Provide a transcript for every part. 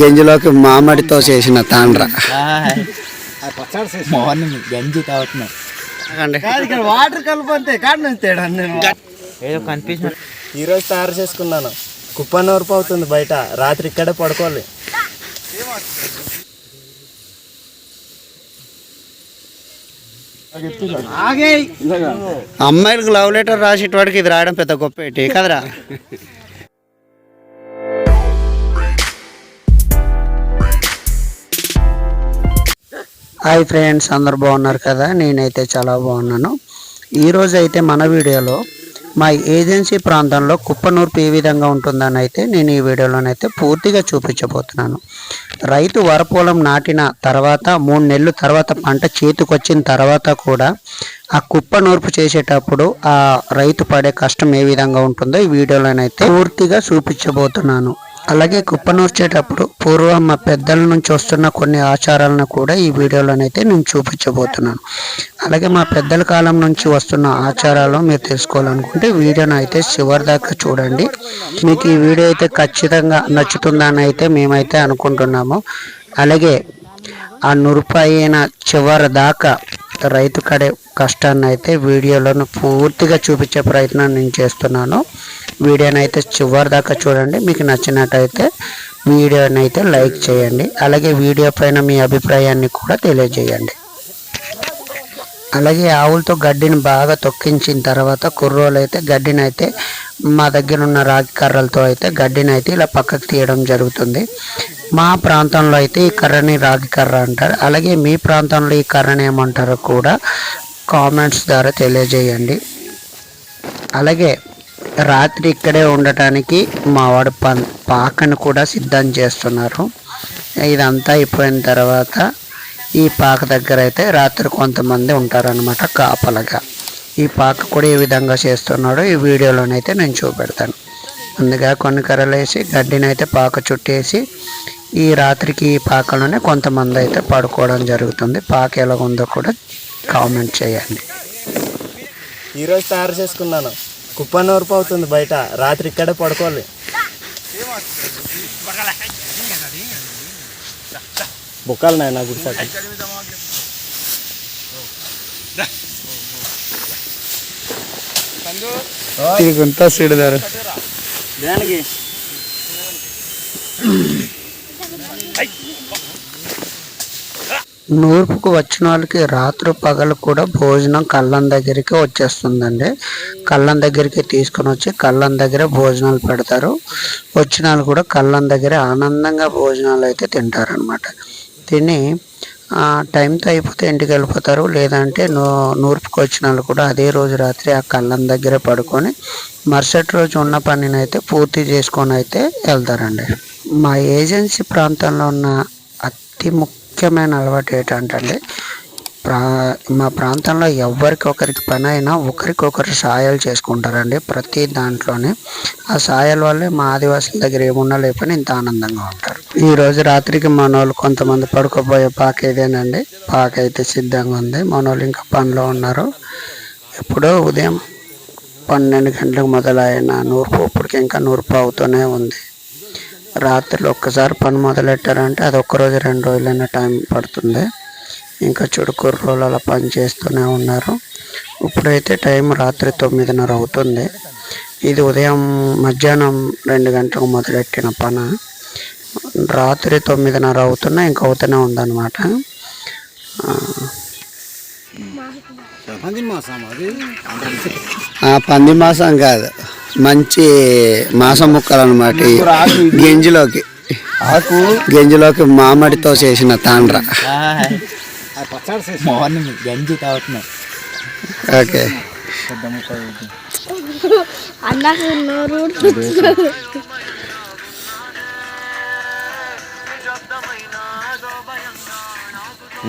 గంజిలోకి మామిడితో చేసిన తాండ్ర. మార్నింగ్ గంజి వాటర్ కలిపంతే తేడా ఏదో కనిపించిన ఈరోజు తయారు చేసుకున్నాను. కుప్పనూరుపు అవుతుంది బయట. రాత్రి ఇక్కడే పడుకోవాలి. అమ్మాయిలకు లవ్ లెటర్ రాసేటవాడికి ఇది రాయడం పెద్ద గొప్ప ఏంటి? కదరా. హాయ్ ఫ్రెండ్స్ అందరు బాగున్నారు కదా? నేనైతే చాలా బాగున్నాను. ఈరోజు అయితే మన వీడియోలో మా ఏజెన్సీ ప్రాంతంలో కుప్పనూర్పు ఏ విధంగా ఉంటుందని అయితే నేను ఈ వీడియోలోనైతే పూర్తిగా చూపించబోతున్నాను. రైతు వరపొలం నాటిన తర్వాత మూడు నెలల తర్వాత పంట చేతికొచ్చిన తర్వాత కూడా ఆ కుప్ప నూర్పు చేసేటప్పుడు ఆ రైతు పడే కష్టం ఏ విధంగా ఉంటుందో ఈ వీడియోలోనైతే పూర్తిగా చూపించబోతున్నాను. అలాగే కుప్పనూర్చేటప్పుడు పూర్వం మా పెద్దల నుంచి వస్తున్న కొన్ని ఆచారాలను కూడా ఈ వీడియోలోనైతే నేను చూపించబోతున్నాను. అలాగే మా పెద్దల కాలం నుంచి వస్తున్న ఆచారాలు మీరు తెలుసుకోవాలనుకుంటే వీడియోను అయితే చివరి దాకా చూడండి. మీకు ఈ వీడియో అయితే ఖచ్చితంగా నచ్చుతుందని అయితే మేమైతే అనుకుంటున్నాము. అలాగే ఆ నురుపైన చివరి దాకా రైతు కడే కష్టాన్ని అయితే వీడియోలను పూర్తిగా చూపించే ప్రయత్నం నేను చేస్తున్నాను. వీడియోని అయితే చివరి దాకా చూడండి. మీకు నచ్చినట్టయితే వీడియోని అయితే లైక్ చేయండి. అలాగే వీడియో పైన మీ అభిప్రాయాన్ని కూడా తెలియజేయండి. అలాగే ఆవులతో గడ్డిని బాగా తొక్కించిన తర్వాత కుర్రోలు అయితే గడ్డిని అయితే మా దగ్గర ఉన్న రాగి కర్రలతో అయితే గడ్డిని అయితే ఇలా పక్కకు తీయడం జరుగుతుంది. మా ప్రాంతంలో అయితే ఈ కర్రని రాగి కర్ర అంటారు. అలాగే మీ ప్రాంతంలో ఈ కర్రని ఏమంటారో కూడా కామెంట్స్ ద్వారా తెలియజేయండి. అలాగే రాత్రి ఇక్కడే ఉండటానికి మా వాడు పన్ పాకను కూడా సిద్ధం చేస్తున్నారు. ఇదంతా అయిపోయిన తర్వాత ఈ పాక దగ్గర అయితే రాత్రి కొంతమంది ఉంటారనమాట కాపలగా. ఈ పాక కూడా ఏ విధంగా చేస్తున్నాడో ఈ వీడియోలోనైతే నేను చూపెడతాను. ముందుగా కొన్ని కర్రలు వేసి పాక చుట్టేసి ఈ రాత్రికి ఈ పాకలోనే కొంతమంది అయితే పడుకోవడం జరుగుతుంది. పాక ఎలా ఉందో కూడా కామెంట్ చేయండి. ఈరోజు తయారు చేసుకున్నాను. కుప్పనూరుపు అవుతుంది బయట. రాత్రి ఇక్కడే పడుకోవాలి. బుక్కలు నాయన గుడిసాక సిడదారు. దానికి? నూర్పుకు వచ్చిన వాళ్ళకి రాత్రి పగలు కూడా భోజనం కళ్ళం దగ్గరికి వచ్చేస్తుందండి. కళ్ళం దగ్గరికి తీసుకొని వచ్చి కళ్ళం దగ్గర భోజనాలు పెడతారు. వచ్చిన వాళ్ళు కూడా కళ్ళం దగ్గర ఆనందంగా భోజనాలు అయితే తింటారనమాట తిని టైంతో అయిపోతే ఇంటికి వెళ్ళిపోతారు. లేదంటే నూ నూర్పుకు వచ్చిన వాళ్ళు కూడా అదే రోజు రాత్రి ఆ కళ్ళం దగ్గర పడుకొని మరుసటి రోజు ఉన్న పనిని అయితే పూర్తి చేసుకొని అయితే వెళ్తారండి. మా ఏజెన్సీ ప్రాంతంలో ఉన్న అతి ముఖ్య ముఖ్యమైన అలవాటు ఏంటంటే ప్రా మా ప్రాంతంలో ఎవరికి ఒకరికి పని అయినా ఒకరికొకరు సాయాలు చేసుకుంటారండి. ప్రతి దాంట్లోనే ఆ సాయాల వల్లే మా ఆదివాసుల దగ్గర ఏమున్నా లేపని ఇంత ఆనందంగా ఉంటారు. ఈ రోజు రాత్రికి మన వాళ్ళు కొంతమంది పడుకోబోయే పాక ఇదేనండి. పాక అయితే సిద్ధంగా ఉంది. మన ఇంకా పనిలో ఉన్నారు. ఎప్పుడో ఉదయం పన్నెండు గంటలకు మొదలైన నూర్పు ఇప్పటికి ఇంకా నూర్పు అవుతూనే ఉంది. రాత్రిలో ఒక్కసారి పని మొదలెట్టారంటే అది ఒక్క రోజు రెండు రోజులైనా టైం పడుతుంది. ఇంకా చుడుకూరు రోజులు అలా పని చేస్తూనే ఉన్నారు. ఇప్పుడైతే టైం రాత్రి తొమ్మిదిన్నర అవుతుంది. ఇది ఉదయం మధ్యాహ్నం రెండు గంటలకు మొదలెట్టిన పని. రాత్రి తొమ్మిదిన్నర అవుతున్నా ఇంకా అవుతూనే ఉందన్నమాట. పంది మాసం కాదు. మంచి మాసం ముక్కలు అనమాట గెంజిలోకి. ఆకు? గెంజిలోకి మామిడితో చేసిన తాండ్ర. గంజి ఓకే.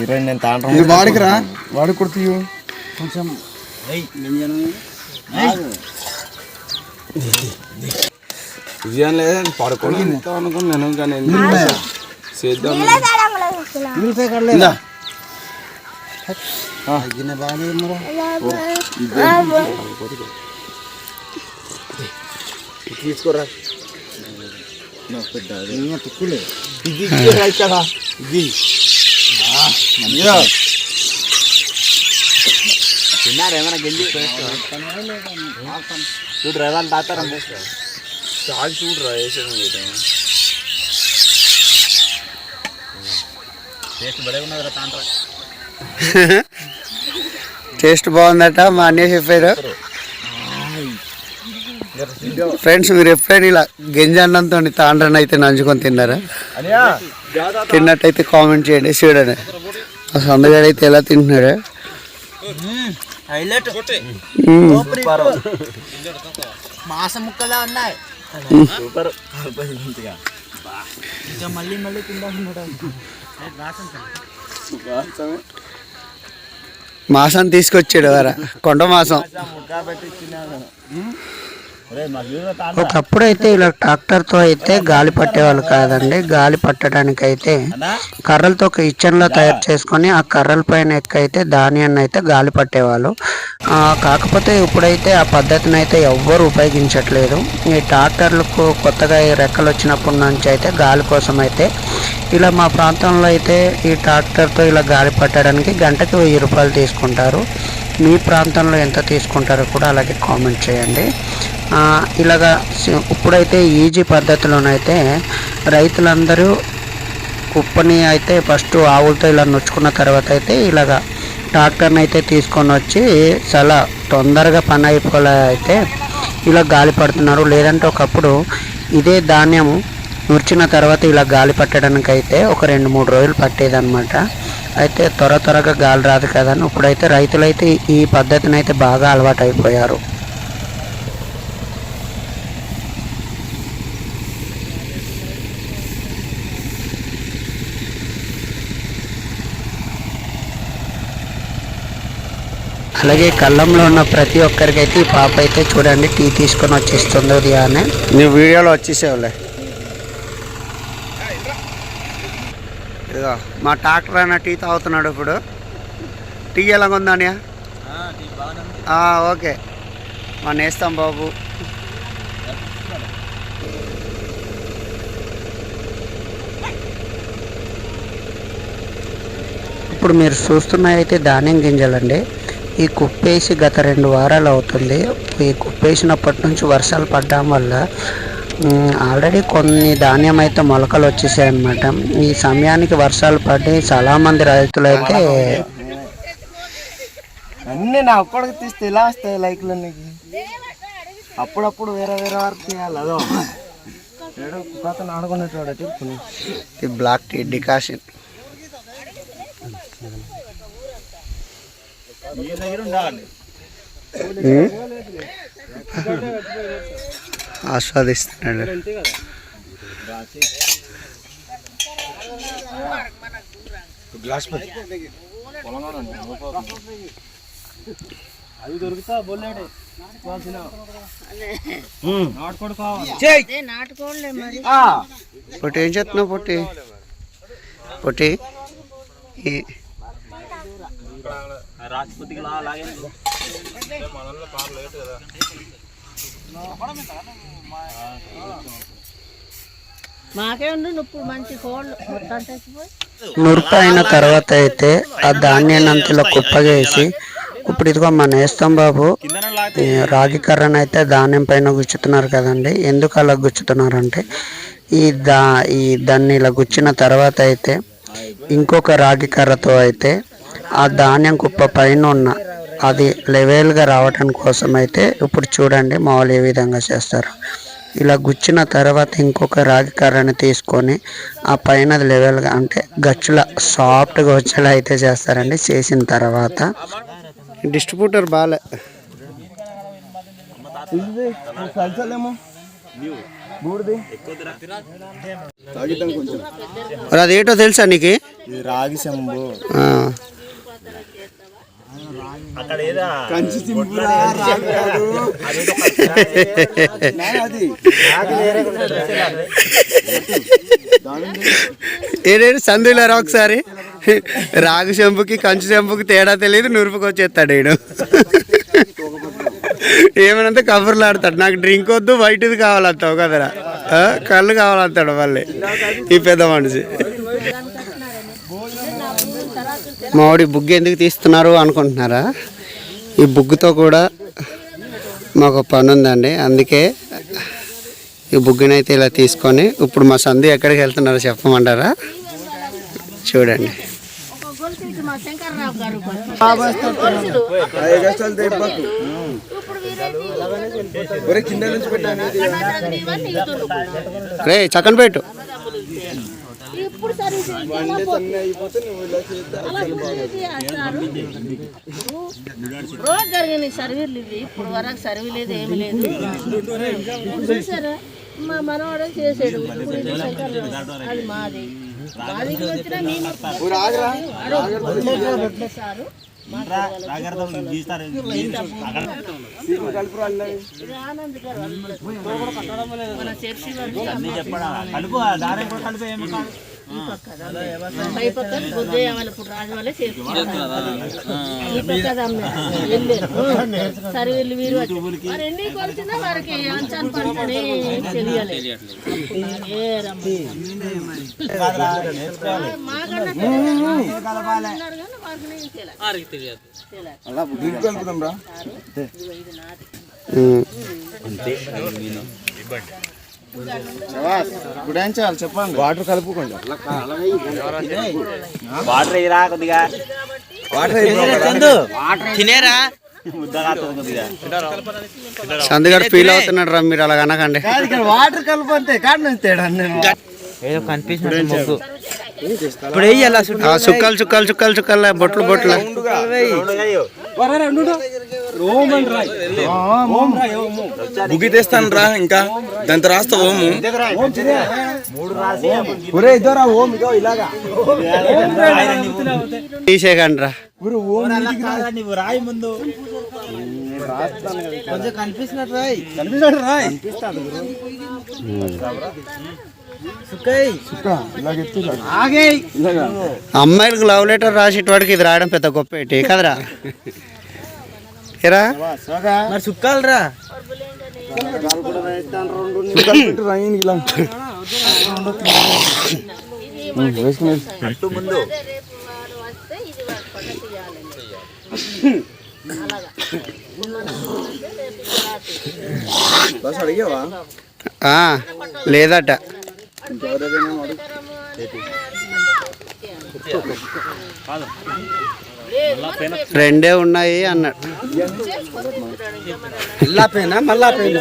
నేను తాండ్రం వాడికి రా. వాడికి కొడుతీయు కొంచెం విజయం లేదని పడుకోవడం అనుకున్నాను కానీ చేద్దాం బాగా తీసుకోరా ఇది ఇది రైట్ కదా ఇది తిన్నారు ఏమైనా గంజి? చూడు తాతారా? తాగి చూడరా వేసాను టేస్ట్ బాగుందట మా అన్నయ్య చెప్పారు. ఫ్రెండ్స్ మీరు ఎప్పుడైనా ఇలా గంజన్నంతో తాండ్రని అయితే నంచుకొని తిన్నారా? తిన్నట్టయితే కామెంట్ చేయండి చూడండి. సందగాడు అయితే ఎలా తింటున్నాడు? హైలైట్. మాసం ముక్కలా ఉన్నాయి. సూపర్. ఇంకా మళ్ళీ మళ్ళీ తిందామన్నాడు మాసం తీసుకొచ్చాడు వారా. కొండ మాసం. ఒకప్పుడు అయితే ఇలా ట్రాక్టర్తో అయితే గాలి పట్టేవాళ్ళు కాదండి. గాలి పట్టడానికి అయితే కర్రలతో ఒక ఇచ్చన్లో తయారు చేసుకొని ఆ కర్రల పైన ఎక్కైతే ధాన్యాన్ని అయితే గాలి పట్టేవాళ్ళు. ఆ, కాకపోతే ఇప్పుడైతే ఆ పద్ధతిని అయితే ఎవ్వరు ఉపయోగించట్లేదు. ఈ ట్రాక్టర్లకు కొత్తగా ఈ రెక్కలు వచ్చినప్పటి నుంచి అయితే గాలి కోసం అయితే ఇలా మా ప్రాంతంలో అయితే ఈ ట్రాక్టర్తో ఇలా గాలి పట్టడానికి గంటకి వెయ్యి రూపాయలు తీసుకుంటారు. మీ ప్రాంతంలో ఎంత తీసుకుంటారో కూడా అలాగే కామెంట్ చేయండి. ఇలాగా ఇప్పుడైతే ఈజీ పద్ధతిలోనైతే రైతులందరూ కుప్పని అయితే ఫస్ట్ ఆవులతో ఇలా నొచ్చుకున్న తర్వాత అయితే ఇలాగా ట్రాక్టర్ని అయితే తీసుకొని వచ్చి చాలా తొందరగా పని అయిపోలే అయితే ఇలా గాలి పడుతున్నారు. లేదంటే ఒకప్పుడు ఇదే ధాన్యము నుర్చిన తర్వాత ఇలా గాలి పట్టడానికి అయితే ఒక రెండు మూడు రోజులు పట్టేదన్నమాట. అయితే త్వర త్వరగా గాలి రాదు కదా అని ఇప్పుడైతే రైతులైతే ఈ పద్ధతిని అయితే బాగా అలవాటు అయిపోయారు అలాగే కళ్ళంలో ఉన్న ప్రతి ఒక్కరికైతే ఈ పాప అయితే చూడండి టీ తీసుకొని వచ్చేస్తుంది ఉదయాన్నే నువ్వు వీడియోలో వచ్చేసేవులే. ఇదిగో మా ట్రాక్టర్ అన్న టీ తాగుతున్నాడు ఇప్పుడు. టీ ఎలా ఉందానియా ఓకే. మా నేస్తాం బాబు. ఇప్పుడు మీరు చూస్తున్నవి అయితే ధాన్యం గింజలండి. ఈ కుప్పేసి గత రెండు వారాలు అవుతుంది ఈ కుప్పేసినప్పటి నుంచి వర్షాలు పడడం వల్ల ఆల్రెడీ కొన్ని ధాన్యం అయితే మొలకలు వచ్చేసాయి అన్నమాట. ఈ సమయానికి వర్షాలు పడి చాలా మంది రైతులు అయితే అన్నీ నా ఒక్కడికి తీస్తే ఇలా వస్తాయి లైక్లు నీకు అప్పుడప్పుడు వేరే వేరే వారికి తీయాలి అదో. ఆడుకునేటోడు బ్లాక్ టీ డికాషన్. ఆస్వాదిస్తున్నాడు. గ్లాస్ అవి దొరుకుతా బొల్లేడు పొట్టి ఏం చేస్తున్నావు పొట్టి? పొట్టి? ఈ- మాకే ఉండు ఇప్పుడు మంచి కోళ్ళు. మొత్తం చచ్చిపోయి నురుపు అయిన తర్వాత అయితే ఆ ధాన్యాన్ని అంతలో కుప్పగేసి ఇప్పుడు ఇదిగో మా నేస్తం బాబు రాగి కర్రను అయితే ధాన్యం పైన గుచ్చుతున్నారు కదండి. ఎందుకు అలా గుచ్చుతున్నారంటే ఈ దా ఈ దాన్ని ఇలా గుచ్చిన తర్వాత అయితే ఇంకొక రాగి కర్రతో అయితే ఆ ధాన్యం కుప్ప పైన ఉన్న అది లెవెల్గా రావటం కోసం అయితే ఇప్పుడు చూడండి మామూలు ఏ విధంగా చేస్తారు. ఇలా గుచ్చిన తర్వాత ఇంకొక రాగి కర్రని తీసుకొని ఆ పైన లెవెల్గా అంటే గచ్చుల సాఫ్ట్గా వచ్చేలా అయితే చేస్తారండి చేసిన తర్వాత. డిస్ట్రిబ్యూటర్ మరి అదేంటో తెలుసా నీకు? ఇది రాగి శంభు. కంచి కాదు. నాది. ఏడేడు సందులేరా ఒకసారి. రాగి చెంపుకి కంచు చెంపుకి తేడా తెలియదు నురుపుకి వచ్చేస్తాడు ఈడు. ఏమనంటే కబుర్లు ఆడతాడు. నాకు డ్రింక్ వద్దు వైట్ది కావాలంటావు కదరా? కళ్ళు కావాలంటాడు మళ్ళీ. ఈ పెద్ద మనిషి. మామిడి బుగ్గు ఎందుకు తీస్తున్నారు అనుకుంటున్నారా? ఈ బుగ్గుతో కూడా మాకు పని ఉందండి. అందుకే ఈ బుగ్గునైతే ఇలా తీసుకొని ఇప్పుడు మా సంధి ఎక్కడికి వెళ్తున్నారో చెప్పమంటారా? చూడండి. రే చక్కన పెట్టు. ఇప్పుడు సర్వీస్. రోజు జరిగిన సర్వీలు ఇవి ఇప్పుడు వరకు సర్వీ లేదు ఏమి లేదు. చూసారా? మా మనవాడు చేసాడు. అది మాది. వచ్చినా మేము సారు. ఇది ఆనంద్ గారు వాళ్ళు. మన చర్చి వాళ్ళు ఈ పక్క పై పక్క ఉదయం వాళ్ళు ఇప్పుడు రాజు వాళ్ళే చేసుకుంటారు ఈ పక్క వెళ్ళారు సరే వెళ్ళి వీరు ఎన్ని కొలిచినా వారికి చెప్పండి వాటర్ కలుపుకోండి వాటర్ ఇరా కొద్దిగా వాటర్ తినేరా ఫీల్ అవుతున్నాడు రా మీరు అలా అనకండి వాటర్ కలుపు అంతే కాదు తేడా నేను ఏదో కనిపిస్తుంది ముగ్గు. ఇప్పుడు వేయాలి చుక్కలు చుక్కలు చుక్కలు చుక్కలు బొట్లు బొట్లు. బుగ్గి తెస్తాను రా ఇంకా. దాంతో రాస్తా ఓము తీసేయకండి రా. రాయి ముందు. కొంచెం కనిపిస్తున్నట్టు రాయి. కనిపిస్తాడు రాయ్. అమ్మాయిలకు లవ్ లెటర్ రాసేటవాడికి ఇది రాయడం పెద్ద గొప్ప ఏంటి? కదరా. ఏరా? సోగా మరి సుక్కాలు రా లేదట. రెండే ఉన్నాయి అన్నాడు. మళ్ళా పైన మళ్ళా పైన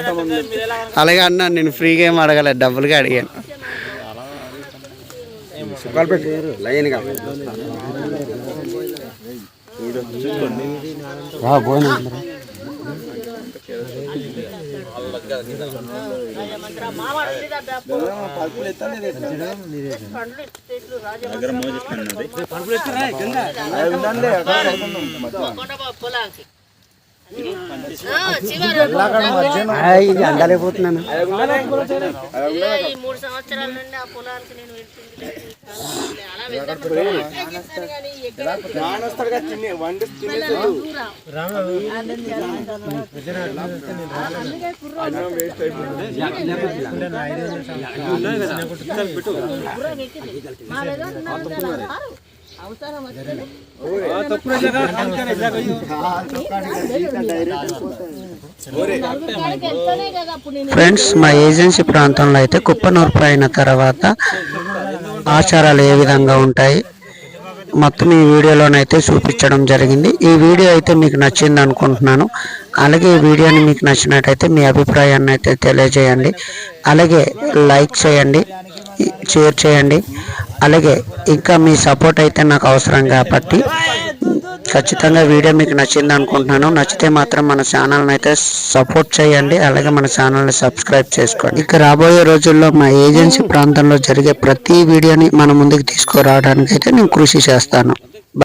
అలాగే అన్నాను నేను ఫ్రీగా ఏం అడగలేదు. డబ్బులుగా అడిగాను. లైన్గా. మావాడు ఉండేదట అప్పుడు. పండ్లు ఇది ఈ మూడు సంవత్సరాల నుండి ఆ పొలానికి నేను వెళ్తుంది ఫ్రెండ్స్ మా ఏజెన్సీ ప్రాంతంలో అయితే కుప్పనూర్పు అయిన తర్వాత ఆచారాలు ఏ విధంగా ఉంటాయి మొత్తం ఈ వీడియోలోనైతే చూపించడం జరిగింది. ఈ వీడియో అయితే మీకు నచ్చింది అనుకుంటున్నాను. అలాగే ఈ వీడియోని మీకు నచ్చినట్టయితే మీ అభిప్రాయాన్ని అయితే తెలియజేయండి. అలాగే లైక్ చేయండి. షేర్ చేయండి. అలాగే ఇంకా మీ సపోర్ట్ అయితే నాకు అవసరం కాబట్టి ఖచ్చితంగా వీడియో మీకు నచ్చింది అనుకుంటున్నాను. నచ్చితే మాత్రం మన ఛానల్ని అయితే సపోర్ట్ చేయండి. అలాగే మన ఛానల్ని సబ్స్క్రైబ్ చేసుకోండి. ఇక రాబోయే రోజుల్లో మా ఏజెన్సీ ప్రాంతంలో జరిగే ప్రతి వీడియోని మన ముందుకు తీసుకురావడానికి అయితే నేను కృషి చేస్తాను.